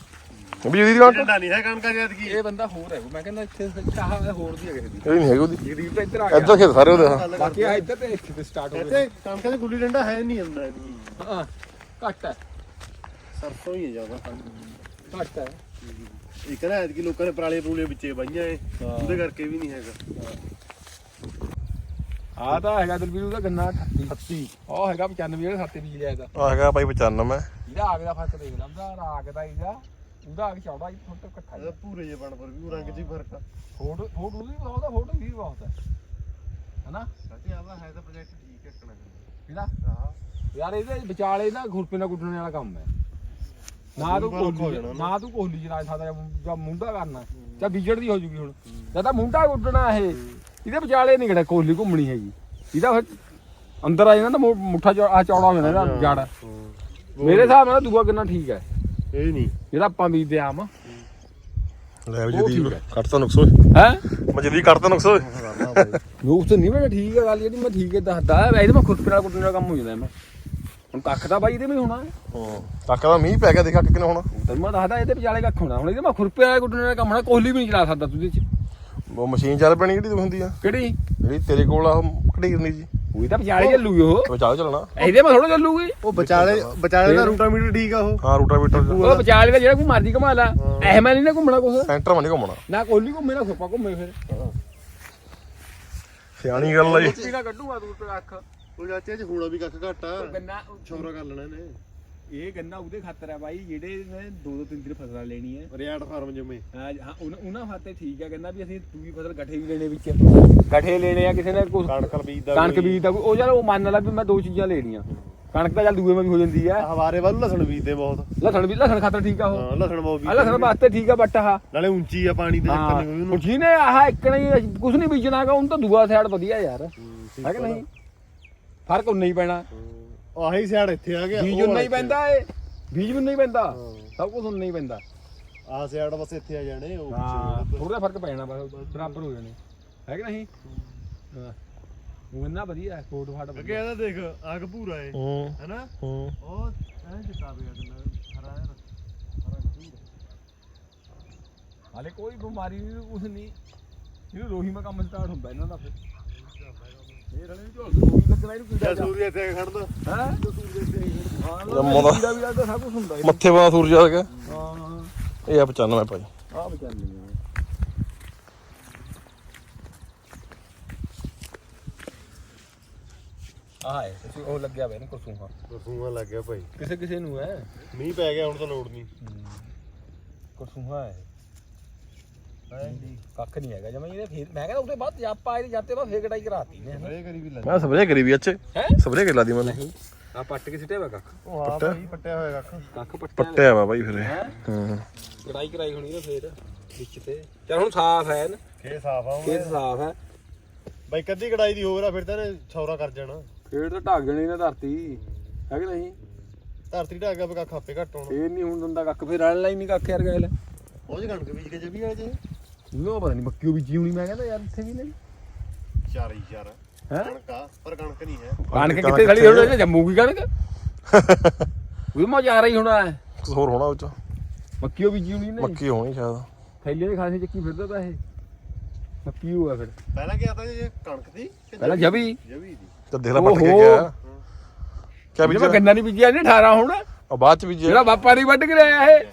ਵੀ ਇਹਦੀ ਘੰਟ ਝੰਡਾ ਨਹੀਂ ਹੈ ਕਣਕਾਂ ਜਦ ਕੀ ਇਹ ਬੰਦਾ ਹੋਰ ਹੈ ਮੈਂ ਕਹਿੰਦਾ ਇੱਥੇ ਚਾਹ ਹੋਰ ਦੀ ਹੈ ਕਿਸੇ ਦੀ ਇਹ ਨਹੀਂ ਹੈਗੀ ਉਹਦੀ। ਜਗਦੀਪ ਤਾਂ ਇੱਧਰ ਆ ਗਿਆ। ਇੱਧਰ ਖੇਤ ਸਾਰੇ ਉਹਦੇ ਹਾਂ ਬਾਕੀ ਆ ਇੱਧਰ ਤੇ ਇੱਥੇ ਤੇ ਸਟਾਰਟ ਹੋ ਇੱਥੇ ਕਣਕਾਂ ਦੇ ਗੁੱਲੀ ਡੰਡਾ ਹੈ ਨਹੀਂ ਹੁੰਦਾ ਹਾਂ। ਘੱਟ ਹੈ। ਸਰਸੋਂ ਹੀ ਹੈ ਜ਼ਿਆਦਾ। ਘੱਟ ਹੈ। ਇੱਕ ਨਾ ਐਤਕੀ ਲੋਕਾਂ ਨੇ ਪਰਾਲੇ ਪਰੂਲੇ ਵਿੱਚੇ ਬਾਈਆਂ ਏ ਉਹਦੇ ਕਰਕੇ ਵੀ ਨਹੀਂ ਹੈਗਾ। ਆ ਤਾਂ ਹੈਗਾ ਦਲਵੀਰ ਉਹਦਾ ਗੰਨਾ 38 38 ਉਹ ਹੈਗਾ 95 ਜਿਹੜੇ ਸਾਤੇ ਬੀਜ ਲਿਆ ਇਹਦਾ। ਆ ਹੈਗਾ ਭਾਈ 95 ਇਹਦਾ ਆਗ ਦਾ ਫ਼ਰਕ ਦੇਖ ਲਾ ਉਹਦਾ ਰਾਗ ਦਾ ਇਹਦਾ ਉਹਦਾ ਆਗ ਚੌੜਾ ਹੀ ਫੁੱਟ ਇਕੱਠਾ ਪੂਰੇ ਜੇ ਬਣ ਪਰ ਵੀ ਰੰਗ ਹੀ ਫ਼ਰਕ ਆ। ਫੋਟੋ ਫੋਟੋ ਵੀ ਬਹੁਤ ਆ ਫੋਟੋ ਵੀ ਬਹੁਤ ਹੈ ਹਨਾ? ਸੱਚੀ ਆਦਾ ਹੈ ਤਾਂ ਪ੍ਰੋਜੈਕਟ ਠੀਕ ਹੈ ਕਣਾ ਇਹਦਾ ਯਾਰ ਇਹਦੇ ਵਿਚਾਲੇ ਨਾ ਖੁਰਪੇ ਨਾਲ ਗੁੱਟਣੇ ਵਾਲਾ ਕੰਮ ਹੈ। ਨਾ ਤੂੰ ਜਾਣਾ ਨਾ। ਤੂੰ ਕੋਹਲੀ ਚਲਾ ਸਕਦਾ ਜਾਂ ਮੁੰਡਾ ਕਰਨਾ ਜਾਂ ਵਿਜੜ ਦੀ ਹੋ ਜੂਗੀ ਹੁਣ। ਜਾਂ ਤਾਂ ਮੁੰਡਾ ਗੁੱਟਣਾ ਇਹ ਇਹਦੇ ਵਿਚਾਲੇ ਨਹੀਂ ਕਿਹੜਾ ਕੋਹਲੀ ਘੁੰਮਣੀ ਹੈਗੀ। ਇਹਦਾ ਫਿਰ ਅੰਦਰ ਆ ਨਾ ਮੁ- ਮੁੱਠਾ ਚੌ- ਆਹ ਚੌੜਾ ਹੋ ਜਾਣਾ ਇਹਦਾ ਜੜ। ਮੇਰੇ ਹਿਸਾਬ ਨਾਲ ਦੂਆ ਕਿੰਨਾ ਠੀਕ ਹੈ। ਇਹ ਨਹੀਂ। ਜਿਹੜਾ ਆਪਾਂ ਬੀਜਦੇ ਆਮ। ਲੈ ਹੈ। ਕੱਟਤਾ ਨੁਕਸ ਓਏ ਹੈ? ਮੈਂ ਜਦੀਪ ਕੱਟਤਾ ਨੁਕਸ ਓਏ ਲੋਕ ਤਾਂ ਨਹੀਂ ਮੈਂ ਠੀਕ ਹੈ ਗੱਲ ਜਿਹੜੀ ਮੈਂ ਠੀਕ ਹੈ ਦੱਸਦਾ। ਇਹਦੇ ਮੈਂ ਖੁਰਪੇ ਨਾਲ ਗੁੱਟਣੇ ਦਾ ਕੰਮ ਹੋ ਜਾਂਦਾ ਮੈਂ। ਹੁਣ ਕੱਖ ਤਾਂ ਬਾਈ ਇਹਦੇ ਵੀ ਹੋਣਾ। ਹਾਂ ਕੱਕ ਦਾ ਮੀਂਹ ਪੈ ਗਿਆ ਦੇਖਾ ਕਿੰਨੇ ਹੋਣਾ। ਤੈਨੂੰ ਮੈਂ ਦੱਸਦਾ ਇਹਦੇ ਵਿਚਾਲੇ ਕੱਖ ਹੋਣਾ। ਹੁਣ ਇਹਦੇ ਮੈਂ ਖੁਰਪੇ ਨਾਲ ਗੁੱਟਣੇ ਦਾ ਕੰਮ ਹੋਣਾ ਕੋਹਲੀ ਵੀ ਨਹੀਂ ਚਲਾ ਸਕਦਾ ਤੂੰ ਇਹਦੇ ਚ। ਉਹ ਮਸ਼ੀਨ ਚੱਲ ਪੈਣੀ ਜਿਹੜੀ ਤੂੰ ਹੁੰਦੀ ਆ। ਕਿਹੜੀ? ਜਿਹੜੀ ਤੇਰੇ ਕੋਲ ਆ ਕਢੀਰਨੀ ਜੀ ਉਹੀ ਤਾਂ ਵਿਚਾਲੇ ਚੱਲੂਗੀ ਉਹ। ਉਹ ਚਾਲ ਚੱਲਣਾ। ਇਹਦੇ ਮੈਂ ਥੋੜਾ ਚੱਲੂਗੀ। ਉਹ ਵਿਚਾਲੇ ਵਿਚਾਲੇ ਦਾ ਰੂਟਾ ਮੀਟਰ ਠੀਕ ਆ ਉਹ। ਹਾਂ ਰੂਟਾਵੀਟਰ ਉਹ ਵਿਚਾਲੇ ਦਾ ਜਿਹੜਾ ਕੋਈ ਮਰਜ਼ੀ ਘੁਮਾ ਲਾ। ਐ ਮੈਂ ਨਹੀਂ ਨਾ ਘੁੰਮਣਾ ਕੁਛ। ਸੈਂਟਰ ਮਾ ਨਹੀਂ ਘੁੰਮਣਾ। ਨਾ ਕੋਹਲੀ ਘੁੰਮੇ ਨਾ ਖੁਰਪਾ ਘੁੰਮੇ ਫਿਰ। ਸਿਆਣੀ ਗੱਲ ਆ ਜੀ। ਕੱਢੂਗਾ ਤੂੰ ਤੇ ਅੱਖ। ਉਹ ਚਾਚੇ ਚ ਹੋਣਾ ਵੀ ਕੱਖ ਘੱਟ। ਆ ਗੰਨਾ ਛੋਰਾ ਕਰ ਲੈਣਾ ਨੇ ਇਹ ਗੰਨਾ ਉਹਦੇ ਖਾਤਰ ਹੈ ਬਾਈ ਜਿਹੜੇ ਨੇ ਦੋ ਦੋ ਤਿੰਨ ਤਿੰਨ ਫਸਲਾਂ ਲੈਣੀ ਹੈ। ਰਿਆਟ ਫਾਰਮ ਜਮੇ। ਹਾਂ ਹਾਂ ਉਹਨਾਂ- ਉਹਨਾਂ ਖਾਤੇ ਠੀਕ ਹੈ ਕਹਿੰਦਾ ਵੀ ਅਸੀਂ ਦੂਜੀ ਫਸਲ ਗੱਠੇ ਵੀ ਲੈਣੇ ਵਿੱਚ। ਗੱਠੇ ਲੈਣੇ ਆ ਕਿਸੇ ਨੇ ਕੁਛ ਕਣਕ ਬੀਜ ਦਾ ਕਣਕ ਬੀਜ ਦਾ ਕੋਈ- ਉਹ ਯਾਰ ਉਹ ਮੰਨ ਲਾ ਵੀ ਮੈਂ ਦੋ ਚੀਜ਼ਾਂ ਲੈਣੀਆਂ। ਕਣਕ ਤਾਂ ਚੱਲ ਦੂਏ ਮੈਂ ਵੀ ਹੋ ਜਾਂਦੀ ਆ। ਹਵਾਰੇ ਵੱਲ ਲਸਣ ਬੀਜਦੇ ਬਹੁਤ। ਲਸਣ ਵੀ ਲਸਣ ਖਾਤਰ ਠੀਕ ਆ ਉਹ। ਹਾਂ ਲਸਣ ਬਹੁਤ ਆ ਲਸਣ ਵਾਸਤੇ ਠੀਕ ਆ ਬੱਟ ਆਹ ਨਾਲੇ ਉੱਚੀ ਆ ਪਾਣੀ ਦੇ ਚੱਕਰ ਹਾਂ ਨਹੀਂ ਉਹਨੂੰ ਜਿਹਨੇ ਆਹ ਇੱਕਣਾ ਹੀ ਕੁਝ ਨਹੀਂ ਬੀਜਣਾਗਾ ਉਹਨੂੰ ਤਾਂ ਦੂਆ ਸਾਈਡ ਵਧੀਆ ਯਾਰ। ਹੈ ਕਿ ਨਹੀਂ? ਫ਼ਰਕ ਉਨਾ ਹੀ ਪੈਣਾ। ਆਹੀ ਸਾਈਡ ਇੱਥੇ ਆ ਗਿਆ ਬੀਜ ਉਨਾ ਹੀ ਪੈਂਦਾ ਏ ਬੀਜ ਵੀ ਉਨਾ ਹੀ। ਪੈਂਦਾ ਸਭ ਕੁਝ ਉਨਾ ਹੀ ਪੈਂਦਾ। ਆ ਸਾਈਡ ਬਸ ਇੱਥੇ ਆ ਜਾਣੇ ਉਹ ਹਾਂ ਥੋੜਾ ਫ਼ਰਕ ਪੈ ਜਾਣਾ ਬਸ ਬਰਾਬਰ ਹੋ ਜਾਣੇ। ਹੈ ਕਿ ਨਹੀਂ? ਹਾਂ। ਉਹ ਇੰਨਾ ਵਧੀਆ ਕੋਟ ਫਾਟ ਅੱਗੇ ਇਹਦਾ ਦੇਖ ਅੱਗ ਭੂਰਾ ਏ। ਹੈਨਾ? ਹੂੰ। ਉਹ ਐਂ ਚਿੱਟਾ ਪਿਆ ਕਿੰਨਾ ਹਰਾ ਹਰਾ ਹਾਲੇ ਕੋਈ ਬਿਮਾਰੀ ਨਹੀਂ ਕੁਝ ਨਹੀਂ। ਇਹਨੂੰ ਰੋਹੀ ਮਾ ਕੰਮ ਸਟਾਰਟ ਹੁੰਦਾ ਇਹਨਾਂ ਦਾ ਫਿਰ। ਇਹ ਰਲੇ ਝੋਲ ਰੋਹੀ ਲੱਗਣਾ ਇਹਨੂੰ ਕੀੜਾ ਜਾਂ ਸੂਰਜ ਇੱਥੇ ਆ ਕੇ ਖੜਦਾ। ਹੈ ਹਾਂ ਜੰਮੋ ਦਾ। ਕੀੜਾ ਵੀ ਲੱਗਦਾ ਸਭ ਕੁਝ ਹੁੰਦਾ ਇਹਨੂੰ। ਮੱਥੇ ਪਾ ਸੂਰਜ ਆ ਗਿਆ। ਹਾਂ ਇਹ ਆ 95 ਭਾਈ। ਆ ਵਿਚਾਰ ਨਹੀਂ ਆ ਹੈ ਤੁਸੀਂ ਉਹ ਲੱਗਿਆ ਵੇ ਨਾ ਕੁਸੂਹਾ ਕਸੂਆ ਲੱਗ ਗਿਆ ਭਾਈ। ਕਿਸੇ ਕਿਸੇ ਨੂੰ ਹੈ। ਮੀਂਹ ਪੈ ਗਿਆ ਹੁਣ ਤਾਂ ਲੋੜ ਨਹੀਂ। ਕੁਸੂਹਾ ਹੈ। ਕੱਖ ਨਹੀਂ ਹੈਗਾ। ਜਮਾ ਇਹਦੇ ਫੇਰ ਮੈਂ ਕਹਿੰਦਾ ਉਹਦੇ ਬਾਅਦ ਜਾਪਾ ਇਹਦੇ ਜਾਤੇ ਬਾਅਦ ਫੇਰ ਕਟਾਈ ਕਰਾਤੀ ਨੇ ਇਹ ਕਰੀ ਵੀ ਲੱਗ। ਮੈਂ ਸਪਰੇਅ ਕਰੀ ਵੀ ਅੱਛੇ ਹੈ? ਸਪਰੇਅ ਕਰ ਲਾਦੀ ਮੈਂ। ਆ ਪੱਟ ਕੇ ਸਿੱਟਿਆ ਵਾ ਕੱਖ? ਉਹ ਭਾਈ ਪੱਟਿਆ? ਹੋਇਆ ਕੱਖ। ਕੱਖ ਪੱਟਿਆ ਪੱਟਿਆ ਵਾ ਬਾਈ ਫਿਰ ਇਹ। ਹੈ? ਹੂੰ। ਕਟਾਈ ਕਰਾਈ ਹੋਣੀ ਨਾ ਫੇਰ ਵਿੱਚ ਤੇ। ਚਲ ਹੁਣ ਸਾਫ਼ ਹੈ ਨਾ। ਖੇ ਸਾਫ਼ ਆ ਖੇਤ ਸਾਫ਼ ਹੈ। ਬਾਈ ਕੱਦੀ ਕੜਾਈ ਦੀ ਹੋਰ ਆ ਫਿਰ ਤਾਂ ਇਹਨੇ ਛੌਰਾ ਕਰ ਜਾਣਾ। ਖੇਤ ਤਾਂ ਢੱਕ ਜਣੀ ਨਾ ਧਰਤੀ। ਹੈ ਕਿ ਨਹੀਂ? ਧਰਤੀ ਢਾਕ ਗਿਆ ਵੀ ਕੱਖ ਆਪੇ ਘੱਟ ਹੋਣਾ। ਫੇਰ ਨਹੀਂ ਹੁਣ ਦੰਦਾ ਕੱਖ। ਫੇਰ ਰਲ ਲਈ ਨਹੀਂ ਕੱਖ ਯਾਰ ਗਏ ਉਹ ਚ ਕਣਕ ਬੀਜ ਕੇ ਜੱਬੀ ਵਾਲੇ ਜੇ ਉਹਨੂੰ ਪਤਾ ਨਹੀਂ ਮੱਕੀ ਉਹ ਬੀਜੀ ਹੋਣੀ ਮੈਂ ਕਹਿੰਦਾ ਯਾਰ ਇੱਥੇ ਵੀ ਨਹੀਂ ਚਾਰ ਹੀ ਚਾਰ ਹੈ? ਕਣਕ ਆ ਪਰ ਕਣਕ ਨਹੀਂ ਹੈ। ਕਣਕ ਕਿੱਥੇ ਖੜੀ ਹੋਣੀ ਜੰਮੂ ਕੀ ਕਣਕ? (laughs) ਉਹ ਮਾ ਜਾ ਰਹੀ ਹੋਣਾ ਹੈ। ਕੁਝ ਹੋਰ ਹੋਣਾ ਉਹ ਚ। ਮੱਕੀ ਉਹ ਬੀਜੀ ਹੋਣੀ ਨੇ ਮੱਕੀ ਹੋਣੀ ਸ਼ਾਇਦ। ਥੈਲੇ ਦੇ ਖਾਸੇ ਚੱਕੀ ਫਿਰਦਾ ਤਾਂ ਇਹ। ਮੱਕੀ ਹੋਆ ਫਿਰ। ਪਹਿਲਾਂ ਕੀ ਆਤਾ ਜੇ ਕਣਕ ਦੀ ਕਿ ਪਹਿਲਾਂ ਜਬੀ ਜਵੀ ਦੀ। ਤੇ ਦੇਖ ਲੈ ਪੱਟ ਕੇ ਓਹੋ। ਗਿਆ। ਕਿਆ ਜਿਹੜਾ ਬੀਜਿਆ? ਗੰਨਾ ਨਹੀਂ ਬੀਜਿਆ ਨਹੀਂ 18 ਹੁਣ। ਆ ਬਾਅਦ ਚ ਬੀਜਿਆ। ਜਿਹੜਾ ਬਾਪਾ ਨਹੀਂ ਵੱਢ ਕੇ ਲਿਆਇਆ ਇਹ।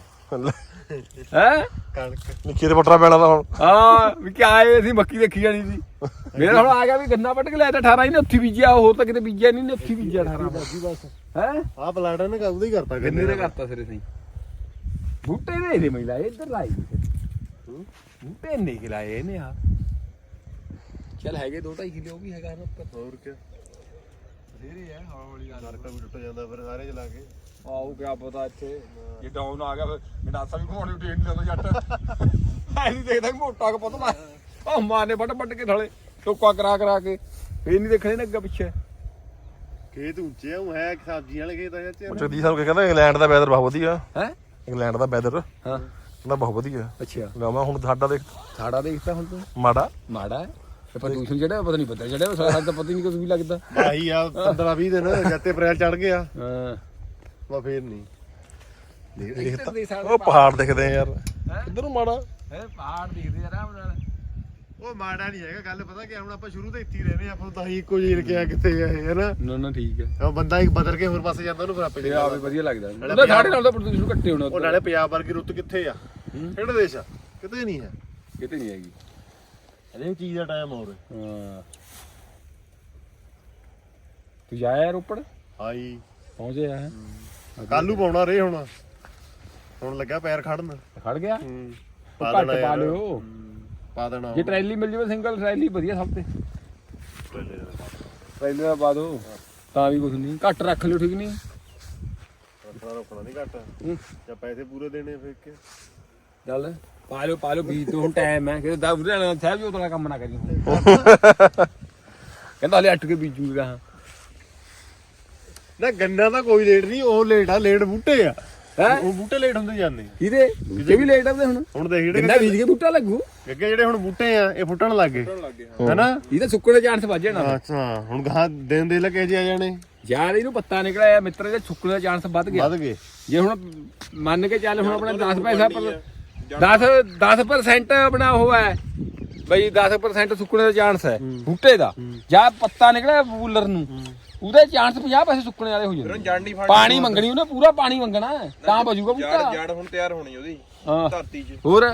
ਹੈ? ਕਣਕ। ਨਿੱਕੀ ਤੇ ਪੱਟਣਾ ਪੈਣਾ ਤਾਂ ਹੁਣ। ਹਾਂ ਵੀ ਕਿ ਆਏ ਅਸੀਂ ਮੱਕੀ ਦੇਖੀ ਜਾਣੀ ਸੀ। ਮੇਰਾ ਹੁਣ ਆ ਗਿਆ ਵੀ ਗੰਨਾ ਵੱਢ ਕੇ ਲਿਆਇਆ ਤਾਂ 18 ਹੀ ਨੇ ਉੱਥੇ ਬੀਜਿਆ ਹੋਰ ਤਾਂ ਕਿਤੇ ਬੀਜਿਆ ਨਹੀਂ ਨੇ ਉੱਥੇ ਬੀਜਿਆ 18 ਬਸ। ਹੈ? ਆ ਪਲਾਟਾ ਨੇ ਕਾਹਦਾ ਹੀ ਕਰਤਾ ਗੰਨੇ ਦਾ ਕਰਤਾ ਸਿਰੇ ਸਹੀ। ਬੂਟੇ ਨੇ ਇਹਦੇ ਮੈਂ ਲਾਏ ਇੱਧਰ ਲਾਈ ਨੀ ਫਿਰ। ਬੂਟੇ ਨਹੀਂ ਕਿ ਲਾਏ ਇਹਨੇ ਆ। ਚੱਲ ਹੈਗੇ 2.5 ਕਿਲੋ ਉਹ ਵੀ ਹੈਗਾ ਨਾ ਉੱਪਰ। ਹੋਰ ਕੀ ਬਥੇਰੇ ਆ ਹੌਲੀ ਗੱਲ ਨਰਕਾ ਵੀ ਟੁੱਟ ਜਾਂਦਾ ਫਿਰ ਸਾਰੇ ਚਲਾ ਕੇ। ਆਉ ਕਿਆ ਪਤਾ ਇੱਥੇ। ਜੇ ਡਾਊਨ ਆ ਗਿਆ ਫਿਰ ਗੰਡਾਸਾ ਵੀ ਘਮਾਉਣੀ ਟ੍ਰੇਨ ਨਹੀਂ ਜਾਂਦਾ ਜੱਟ। ਐ ਨਹੀਂ ਦੇਖਦਾ ਕਿ ਮੋਟਾ ਕਿ ਪਤਲਾ ਉਹ ਮਾਰਨੇ ਵੱਟ ਵੱਟ ਕੇ ਥਲੇ ਟੋਕਾ ਕਰਾ ਕਰਾ ਕੇ ਫੇਰ ਨਹੀਂ ਦੇਖਣੇ ਨਾ ਅੱਗੇ ਪਿੱਛੇ। ਖੇਤ ਉੱਚੇ ਉਹ ਹੈ ਸਬਜ਼ੀ ਵਾਲੇ ਖੇਤ ਆ ਚਾਚੇ ਉਹ ਜਗਦੀਪ ਸਾਹਿਬ ਕਹਿੰਦਾ ਇੰਗਲੈਂਡ ਦਾ ਵੈਦਰ ਬਹੁਤ ਵਧੀਆ। ਹੈ? ਇੰਗਲੈਂਡ ਦਾ ਵੈਦਰ ਹਾਂ। ਕਹਿੰਦਾ ਬਹੁਤ ਵਧੀਆ। ਅੱਛਾ। ਲਾਵਾਂ ਹੁਣ ਸਾਡਾ ਦੇਖ ਸਾੜਾ ਦੇਖਦਾ ਹੁਣ ਤੂੰ? ਮਾੜਾ। ਮਾੜਾ ਹੈ। ਪ੍ਰਦੂਸ਼ਣ ਜਿਹੜਾ ਪਤਾ ਨਹੀਂ ਪਤਾ। ਜਿਹੜਾ ਸਾਡਾ ਤਾਂ ਪਤਾ ਹੀ ਨਹੀਂ ਕੁਝ ਵੀ ਲੱਗਦਾ। ਆਹੀ ਆ 15 20 ਦਿਨ ਜੱਤੇ ਅਪ੍ਰੈਲ ਚੜ ਗਿਆ। ਹਾਂ। ਵਾ ਫੇਰ ਨਹੀਂ। ਦੇਖ ਉਹ ਪਹਾੜ ਦਿਖਦੇ ਆ ਯਾਰ। ਕਿੱਧਰ ਨੂੰ ਮਾੜਾ? ਹੈ ਪਹਾੜ ਦਿਖਦੇ ਆਰਾਮ ਨਾਲ। ਉਹ ਮਾੜਾ ਨਹੀਂ ਹੈਗਾ ਗੱਲ ਪਤਾ ਕਿ ਹੁਣ ਆਪਾਂ ਸ਼ੁਰੂ ਤੋਂ ਇੱਥੇ ਹੀ ਰਹਿੰਦੇ ਆ ਆਪਾਂ ਤਾਂ ਹੀ ਇੱਕੋ ਜਿਹੇ ਕਿਹਾ ਕਿੱਥੇ ਆ ਇਹ ਹੈਨਾ ਨਾ? ਨਾ ਠੀਕ ਹੈ। ਉਹ ਬੰਦਾ ਇੱਕ ਬਦਲ ਕੇ ਹੋਰ ਪਾਸੇ ਜਾਂਦਾ ਉਹਨੂੰ ਫਿਰ ਆਪੇ ਤੇ ਆਵੇ ਵਧੀਆ ਲੱਗਦਾ। ਨਾਲੇ ਉਹਦਾ ਸਾਡੇ ਨਾਲ ਤਾਂ ਪ੍ਰਦੂਸ਼ਣ ਘੱਟੇ ਹੋਣਾ ਉਹ ਨਾਲੇ ਪੰਜਾਬ ਵਰਗੀ ਰੁੱਤ ਕਿੱਥੇ ਆ? ਕਿਹੜਾ ਦੇਸ਼ ਆ? ਕਿਤੇ ਨਹੀਂ ਹੈ। ਕਿਤੇ ਨਹੀਂ ਹੈਗੀ। ਹਰੇਕ ਚੀਜ਼ ਦਾ ਟਾਈਮ ਹੋਰ ਹਾਂ। ਤੂੰ ਜਾਇਆ ਰੋਪੜ ਹਾਈ ਪਹੁੰਚਿਆ ਹੈ। ਕੱਲੂ ਪਾਉਣਾ ਰੇ ਹੁਣ। ਹੁਣ ਲੱਗਾ ਪੈਰ ਖੜਨ। ਖੜ ਗਿਆ? ਹੂੰ। ਉਹ ਘੱਟ ਪਾ ਲਿਓ। ਪਾ ਦੇਣਾ ਜੇ ਟਰੈਲੀ ਮਿਲ ਜਾਵੇ ਸਿੰਗਲ ਟਰੈਲੀ ਵਧੀਆ ਸਭ ਤੇ। ਪਹਿਲੇ ਦਾ ਪਾ ਦੋ ਤਾਂ ਵੀ ਕੁਝ ਨਹੀਂ। ਘੱਟ ਰੱਖ ਲਿਓ ਠੀਕ ਨਹੀਂ? ਰੱਖਣਾ ਰੋਕਣਾ ਨਹੀਂ ਘੱਟ। ਹੂੰ। ਜਾਂ ਪੈਸੇ ਪੂਰੇ ਦੇਣੇ ਫਿਰ ਕੇ? ਚੱਲ ਪਾ ਲਿਓ ਪਾ ਲਿਓ। ਬੀਜ ਤੋਂ ਹੁਣ ਟਾਈਮ ਹੈ। ਕਿ ਦਾ ਉਰੇ ਨਾਲ ਸਾਹਿਬ ਜੀ ਉਤਲਾ ਕੰਮ ਨਾ ਕਰੀ (laughs) ਕਹਿੰਦਾ ਹਲੇ ਅੱਟ ਕੇ ਬੀਜੂਗਾ। ਹਾਂ ਨਾ ਗੰਨਾ ਤਾਂ ਕੋਈ ਲੇਟ ਨਹੀਂ ਉਹ ਲੇਟ ਆ ਲੇਟ ਬੂਟੇ ਆ। ਹੈ? ਉਹ ਬੂਟੇ ਲੇਟ ਹੁੰਦੇ ਜਾਂਦੇ। ਇਹਦੇ ਇਹ ਵੀ ਲੇਟ ਆਉਂਦੇ ਹੁਣ? ਹੁਣ ਦੇਖ ਜਿਹੜੇ ਕਿੰਨਾ ਬੀਜ ਕੇ ਬੂਟਾ ਲੱਗੂ? ਅੱਗੇ ਜਿਹੜੇ ਹੁਣ ਬੂਟੇ ਆ ਇਹ ਫੁੱਟਣ ਲੱਗ ਗਏ। ਹੈਨਾ? ਇਹ ਤਾਂ ਸੁੱਕਣ ਦੇ ਚਾਂਸ ਵੱਜ ਜਾਣਾ ਅੱਛਾ ਹੁਣ ਗਾਂ ਦਿਨ ਦੇ ਲੱਗੇ ਜੇ ਆ ਜਾਣੇ। ਯਾਰ ਇਹਨੂੰ ਪੱਤਾ ਨਿਕਲਿਆ ਮਿੱਤਰ ਦੇ ਸੁੱਕਣ ਦਾ ਚਾਂਸ ਵੱਧ ਗਿਆ। ਵੱਧ ਗਏ। ਜੇ ਹੁਣ ਮੰਨ ਕੇ ਚੱਲ ਹੁਣ ਆਪਣਾ 10 ਪੈਸਾ ਪਰ 10 10% ਆਪਣਾ ਉਹ ਹੈ। ਬਈ 10% ਸੁੱਕਣੇ ਦਾ ਚਾਂਸ ਹੈ ਬੂਟੇ ਦਾ। ਜਾਂ ਪੱਤਾ ਨਿਕਲਿਆ ਬੂਲਰ ਨੂੰ। ਉਹਦੇ ਚਾਂਸ 50 ਪੈਸੇ ਸੁੱਕਣੇ ਵਾਲੇ ਹੋ ਜਾਂਦੇ। ਜੜ ਨਹੀਂ ਫੜ ਪਾਣੀ ਮੰਗਣੀ ਉਹਨੇ ਪੂਰਾ ਪਾਣੀ ਮੰਗਣਾ ਹੈ, ਤਾਂ ਬਜੂਗਾ ਜੜ ਬੂਟਾ। ਜੜ ਹੁਣ ਤਿਆਰ ਹੋਣੀ ਉਹਦੀ ਹਾਂ। ਧਰਤੀ 'ਚ। ਹੋਰ?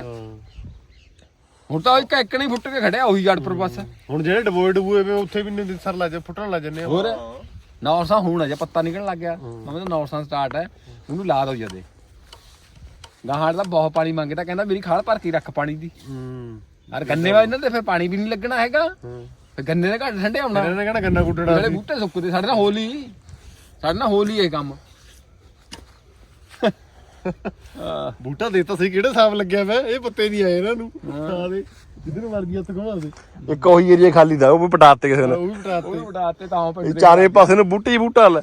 ਹੁਣ ਤਾਂ ਇੱਕ ਇੱਕ ਨਹੀਂ ਫੁੱਟ ਕੇ ਖੜਿਆ ਉਹੀ ਜੜ ਪਰ ਬਸ। ਹੁਣ ਜਿਹੜੇ ਡਬੋਏ ਡਬੋਏ ਵੇ ਉੱਥੇ ਵੀ ਨਹੀਂ ਸਰ ਲੱਜ ਫੁੱਟਣ ਲੱਗ ਜੰਨੇ ਹੋਰ? ਨੌਰਸਾਂ ਹੁਣ ਅਜੇ ਪੱਤਾ ਨਿਕਲਣ ਲੱਗ ਗਿਆ। ਮੈਂ ਤਾਂ ਨੌਰਸਾਂ ਸਟਾਰਟ ਹੈ। ਉਹਨੂੰ ਲਾ ਦੋ ਜਦੇ। ਗਾਹਾਂ ਦਾ ਬਹੁਤ ਪਾਣੀ ਮੰਗਦਾ ਕਹਿੰਦਾ ਮੇਰੀ ਖਾਲ ਭਰ ਕੇ ਰੱਖ ਪਾਣੀ ਦੀ। ਹੂੰ। ਯਾਰ ਗੰਨੇ ਵਾ ਇਹਨਾਂ ਤੇ ਫਿਰ ਪਾਣੀ ਵੀ ਨਹੀਂ ਲੱਗਣਾ ਹੈਗਾ। ਫਿਰ ਗੰਨੇ ਦੇ ਘੱਟ ਠੰਡੇ ਆਉਣਾ। ਇਹਨਾਂ ਨੇ ਕਹਿਣਾ ਗੰਨਾ ਕੁੱਟਣਾ ਜਿਹੜੇ ਬੂਟੇ ਸੁੱਕਦੇ ਸਾਡੇ ਨਾਲ ਹੋਲੀ। ਸਾਡੇ ਨਾਲ ਹੋਲੀ ਇਹ ਕੰਮ। ਆਹ, ਬੂਟਾ ਦੇਤਾ ਸੀ ਕਿਹੜੇ ਸਾਫ਼ ਲੱਗਿਆ ਵੇ ਇਹ ਪੱਤੇ ਨਹੀਂ ਆਏ ਇਹਨਾਂ ਨੂੰ। ਆ ਦੇ ਜਿੱਧਰ ਮਰਜ਼ੀ ਹੱਥ ਘੁਮਾ ਦੇ। ਇੱਕ ਉਹੀ ਏਰੀਆ ਖਾਲੀ ਦਾ ਉਹ ਵੀ ਪਟਾਤੇ ਕਿਸੇ ਨੇ। ਉਹ ਵੀ ਉਹ ਪਟਾਤੇ ਉਡਾਤੇ ਤਾਂ ਇਹ ਪਿੰਡ ਚਾਰੇ ਪਾਸੇ ਨੂੰ ਬੂਟੇ ਹੀ ਬੂਟਾ ਲੈ।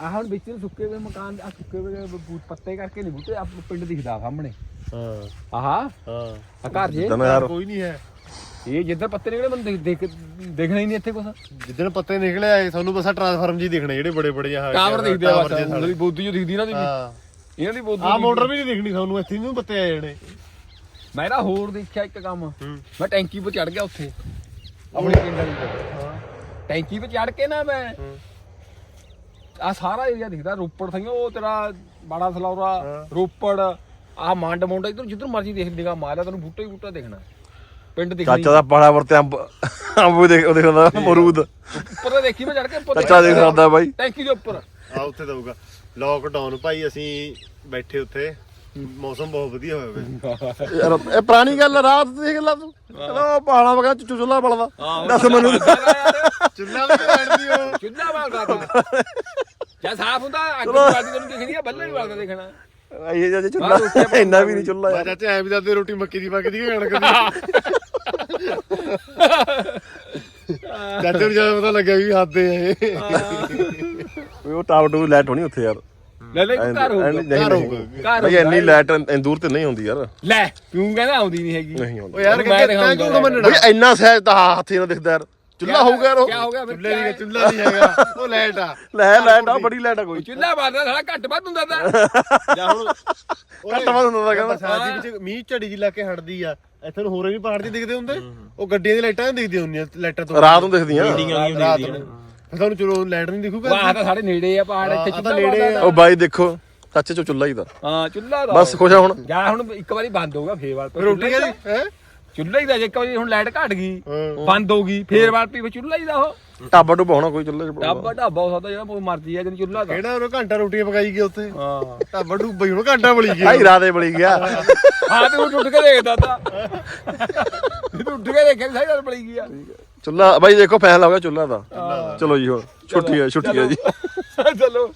ਆ ਹੁਣ ਵਿੱਚ ਨੂੰ ਸੁੱਕੇ ਹੋਏ ਮਕਾਨ ਆ ਸੁੱਕੇ ਹੋਏ ਬੂਟ ਪੱਤੇ ਕਰਕੇ ਨਹੀਂ ਬੂਟੇ ਆ ਪਿੰਡ ਦਿਖਦਾ ਸਾਹਮਣੇ। ਹਾਂ। ਆਹਾ? ਹਾਂ। ਆ ਘਰ ਜੇ। ਯਾਰ। ਕੋਈ ਨਹੀਂ ਹੈ। ਇਹ ਜਿੱਧਰ ਪੱਤੇ ਨਿਕਲੇ ਮੈਨੂੰ ਦੇਖ ਦੇਖ- ਦੇਖਣਾ ਹੀ ਨਹੀਂ ਇੱਥੇ ਕੁਛ। ਜਿੱਦਣ ਪੱਤੇ ਨਿਕਲੇ ਆਏ ਤੁਹਾਨੂੰ ਬਸ ਟ੍ਰਾਂਸਫਾਰਮ ਜੀ ਦਿਖਣੇ ਜਿਹੜੇ ਬੜੇ ਬੜੇ ਆ ਟਾਵਰ ਦਿਖਦੇ ਆ ਬਸ ਉਹਨਾਂ ਦੀ ਬੋਦੀ ਜੋ ਦਿਖਦੀ ਨਾ ਹਾਂ। ਇਹਨਾਂ ਦੀ ਬੋਦੀ ਆ ਮੋਟਰ ਵੀ ਨਹੀਂ ਦਿਖਣੀ ਤੁਹਾਨੂੰ ਇੱਥੇ ਨੂੰ ਪੱਤੇ ਆ ਜਾਣੇ ਮੈਂ ਨਾ ਹੋਰ ਦੇਖਿਆ ਇੱਕ ਕੰਮ। ਮੈਂ ਟੈਂਕੀ 'ਤੇ ਚੜ ਗਿਆ ਉੱਥੇ ਆਪਣੇ ਪਿੰਡ ਤੇ। ਹਾਂ। ਟੈਂਕੀ 'ਤੇ ਚੜ ਕੇ ਨਾ ਮੈਂ। ਆ ਸਾਰਾ ਏਰੀਆ ਦਿਖਦਾ ਰੋਪੜ ਥਈਓ ਉਹ ਤੇਰਾ ਬਾੜਾ ਸਲੌਰਾ। ਰੋਪੜ ਆ ਮੰਡ ਮੁੰਡ ਇਧਰ ਜਿੱਧਰ ਮਰਜ਼ੀ ਦੇਖ ਨਿਗਾ ਮਾਰਿਆ ਤੈਨੂੰ ਬੂਟਾ ਹੀ ਬੂਟਾ ਦੇਖਣਾ। ਪਿੰਡ ਦਿਖਣਾ ਚਾਚਾ ਦਾ ਪਾੜਾ ਵਰਤੇ ਅੰਬ ਅੰਬ ਵੀ ਦੇਖ ਉਹ ਦੇਖਦਾ ਮਰੂਦ ਉੱਪਰ ਤੇ ਦੇਖੀ ਮੈਂ ਚੜ ਕੇ ਉੱਪਰ ਚਾਚਾ ਦੇਖ ਸਕਦਾ ਬਾਈ। ਟੈਂਕੀ ਦੇ ਉੱਪਰ। ਆ ਉੱਥੇ ਦਊਗਾ। ਲੋਕਡਾਊਨ ਭਾਈ ਅਸੀਂ ਬੈਠੇ ਉੱਥੇ। ਮੌਸਮ ਬਹੁਤ ਵਧੀਆ ਹੋਇਆ ਵੇ ਯਾਰ ਇਹ ਪੁਰਾਣੀ ਗੱਲ ਆ, ਰਾਤ ਦੀ ਗੱਲ ਆ ਤੂੰ। ਕਹਿੰਦਾ ਉਹ ਪਹਾੜਾ ਵਗਾ ਚੁੱਚੂ ਚੁੱਲਾ ਬਲਦਾ ਦੱਸ ਮੈਨੂੰ। ਚੁੱਲ੍ਹਾ ਵੀ ਬੈਠਦੀ ਉਹ ਚੁੱਲਾ ਵਾਲਦਾ ਤਾਂ। ਜਾਂ ਸਾਫ਼ ਹੁੰਦਾ ਅੱਗ ਬਾਲਦੀ ਤੈਨੂੰ ਦਿਖਦੀ ਆ ਬੱਲੇ ਵੀ ਵਾਲਦਾ ਦੇਖਣਾ। ਇਹ ਜੇ ਚੁੱਲਾ ਇੰਨਾ ਵੀ ਨਹੀਂ ਚੁੱਲਾ ਯਾਰ। ਚਾਚਾ ਐ ਵੀ ਦੱਸਦੇ ਰੋਟੀ ਮੱਕੀ ਦੀ ਪੱਕਦੀ ਕਿ ਕਣਕ ਦੀ। ਚਾਚੇ ਨੂੰ ਜਦੋਂ ਪਤਾ ਲੱਗਿਆ ਵੀ ਹੱਦੇ ਆ ਇਹ। ਉਹ ਟਾਪ ਟੂ ਲਾਈਟ ਹੋਣੀ ਉੱਥੇ ਯਾਰ। ਲੈ ਲੈ ਘਰ ਹੋਊਗਾ। ਨਹੀਂ ਘਰ ਨਹੀਂ। ਹੋਊਗਾ। ਘਰ ਬਈ ਇੰਨੀ ਲਾਈਟ ਇੰਦੂਰ ਤੇ ਨਹੀਂ ਹੁੰਦੀ ਯਾਰ। ਲੈ ਕਿਉਂ ਕਹਿੰਦਾ ਆਉਂਦੀ ਨਹੀਂ ਹੈਗੀ। ਨਹੀਂ ਹੁੰਦੀ ਉਹ ਯਾਰ ਮੈਂ ਕਹਿੰਦੇ ਤੈਨੂੰ ਕਿਉਂ ਮੰਨਣਾ? ਬਈ ਇੰਨਾ ਸਹਿਜ ਤਾਂ ਹੱਥੀ ਨਾਲ ਦਿਖਦਾ ਯਾਰ। ਚੁੱਲਾ ਹੋਊਗਾ ਯਾਰ ਉਹ। ਕੀ ਹੋ ਗਿਆ ਫਿਰ? ਚੁੱਲ੍ਹੇ ਨਹੀਂ ਚੁੱਲ੍ਹਾ ਨਹੀਂ ਹੈਗਾ। ਉਹ ਲਾਈਟ ਆ। ਲੈ ਲਾਈਟ ਆ ਬੜੀ ਲਾਈਟ ਆ ਕੋਈ। ਚੁੱਲਾ ਬਾਲਦਾ ਸਾਲਾ ਘੱਟ ਵੱਧ ਹੁੰਦਾ ਤਾਂ। ਜਾਂ ਹੁਣ ਘੱਟ ਵੱਧ ਹੁੰਦਾ ਤਾਂ ਕਹਿੰਦਾ। ਦੇ ਵਿੱਚ ਮੀਂਹ ਝੜੀ ਜੀ ਲਾ ਕੇ ਹਟਦੀ ਆ। ਇੱਥੇ ਨੂੰ ਹੋਰ ਵੀ ਪਹਾੜ ਜੀ ਦਿਖਦੇ ਹੁੰਦੇ। ਉਹ ਗੱਡੀਆਂ ਦੀ ਲਾਈਟਾਂ ਨਹੀਂ ਦਿਖਦੀਆਂ ਹੁੰਦੀਆਂ ਲਾਈਟਾਂ ਤੋਂ। ਰਾਤ ਨੂੰ ਦਿਖਦੀਆਂ। ਰਾਤ ਨੂੰ। ਫਿਰ ਤੁਹਾਨੂੰ ਚਲੋ ਲਾਈਟ ਨਹੀਂ ਦਿਖੂਗਾ। ਵਾਹ ਤਾਂ ਸਾਡੇ ਨੇੜੇ ਆ ਪਹਾੜ ਇੱਥੇ ਆਹ ਤਾਂ ਚੁੱਲਾ ਨੇੜੇ। ਉਹ ਬਾਈ ਦੇਖੋ ਚਾਚੇ ਚੋ ਚੁੱਲਾ ਹੀ ਦਾ। ਹਾਂ ਚੁੱਲਾ ਦਾ। ਬਸ ਖੁਸ਼ ਆ ਹੁਣ। ਜਾਂ ਹੁਣ ਇੱਕ ਵਾਰੀ ਬੰਦ ਹੋਗਾ ਫੇਰ ਵਾਰ ਫਿਰ ਰੋਟੀ ਹੈ? ਚੁੱਲਾ ਹੀ ਦਾ ਜੇ ਇੱਕ ਵਾਰੀ ਹੁਣ ਲਾਈਟ ਘਟ ਗਈ। ਬੰਦ ਹੋ ਗਈ ਫੇਰ ਵਾਰ ਪੀ ਚੁੱਲਾ ਹੀ ਦਾ ਉਹ। ਢਾਬਾ ਟੁੱਬਾ ਹੋਣਾ ਕੋਈ ਚੁੱਲੇ ਚ ਢਾਬਾ ਢਾਬਾ ਹੋ ਸਕਦਾ ਜਿਹੜਾ ਕੋਈ ਮਰਜ਼ੀ ਆ ਜਨ ਚੁੱਲਾ ਦਾ। ਕਿਹੜਾ ਉਹ ਘੰਟਾ ਰੋਟੀਆਂ ਪਕਾਈ ਗਿਆ ਉੱਥੇ? ਹਾਂ। ਢਾਬਾ ਡੁੱਬਾ ਹੀ ਹੁਣ ਘੰਟਾ ਬਲੀ ਗਿਆ। ਆਈ ਰਾਤੇ ਬੜੀ ਗਿਆ। ਹਾਂ। ਤੇ ਉਹ ਉੱਠ ਕੇ ਦੇਖਦਾ ਤਾਂ। ਤੂੰ ਉੱਠ ਕੇ ਦੇਖਿਆ ਸਾਰੀ ਗੱਲ ਬੜੀ ਗਈ ਆ। ਚੁੱਲਾ ਬਾਈ ਦੇਖੋ ਫੈਸਲਾ ਹੋ ਗਿਆ ਚੁੱਲਾ ਦਾ। ਚਲੋ ਜੀ ਹੋਰ। ਛੁੱਟੀ ਹੈ ਛੁੱਟੀ ਹੈ ਜੀ। ਚਲੋ।